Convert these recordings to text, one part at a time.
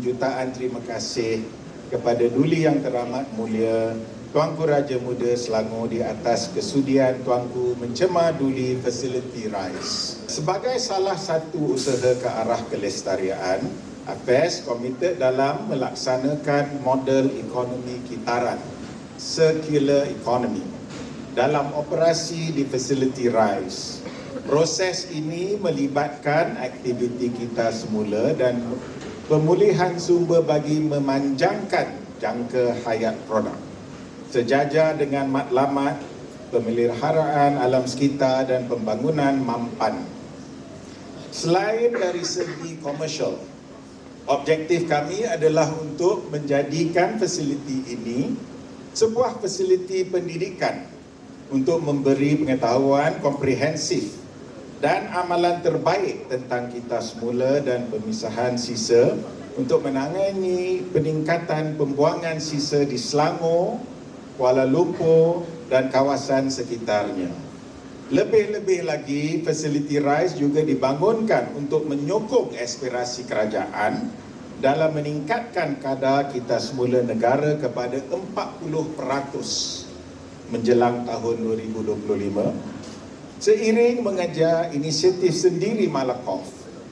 Jutaan terima kasih kepada Duli Yang Teramat Mulia Tuanku Raja Muda Selangor di atas kesudian Tuanku mencemar Duli Facility Rise. Sebagai salah satu usaha ke arah kelestarian, APES komited dalam melaksanakan model ekonomi kitaran, circular economy, dalam operasi di Facility Rise. Proses ini melibatkan aktiviti kita semula dan pemulihan sumber bagi memanjangkan jangka hayat produk. Sejajar dengan matlamat pemeliharaan alam sekitar dan pembangunan mampan. Selain dari segi komersial, objektif kami adalah untuk menjadikan fasiliti ini sebuah fasiliti pendidikan untuk memberi pengetahuan komprehensif dan amalan terbaik tentang kita semula dan pemisahan sisa untuk menangani peningkatan pembuangan sisa di Selangor, Kuala Lumpur dan kawasan sekitarnya. Lebih-lebih lagi, fasiliti RISE juga dibangunkan untuk menyokong aspirasi kerajaan dalam meningkatkan kadar kita semula negara kepada 40% menjelang tahun 2025 Seiring mengejar inisiatif sendiri Malakoff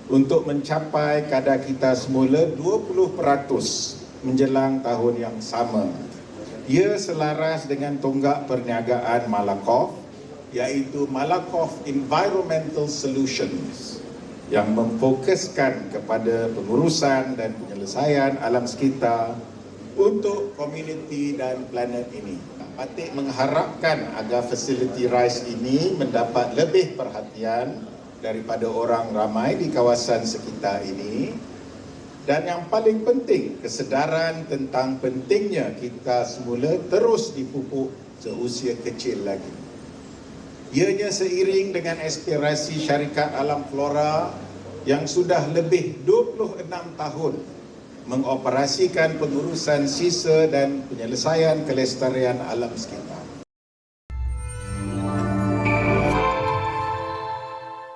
untuk mencapai kadar kita semula 20% menjelang tahun yang sama. Ia selaras dengan tonggak perniagaan Malakoff iaitu Malakoff Environmental Solutions yang memfokuskan kepada pengurusan dan penyelesaian alam sekitar untuk komuniti dan planet ini. Patik mengharapkan agar fasiliti RISE ini mendapat lebih perhatian daripada orang ramai di kawasan sekitar ini dan yang paling penting kesedaran tentang pentingnya kita semula terus dipupuk seusia kecil lagi. Ianya seiring dengan aspirasi syarikat alam flora yang sudah lebih 26 tahun mengoperasikan pengurusan sisa dan penyelesaian kelestarian alam sekitar.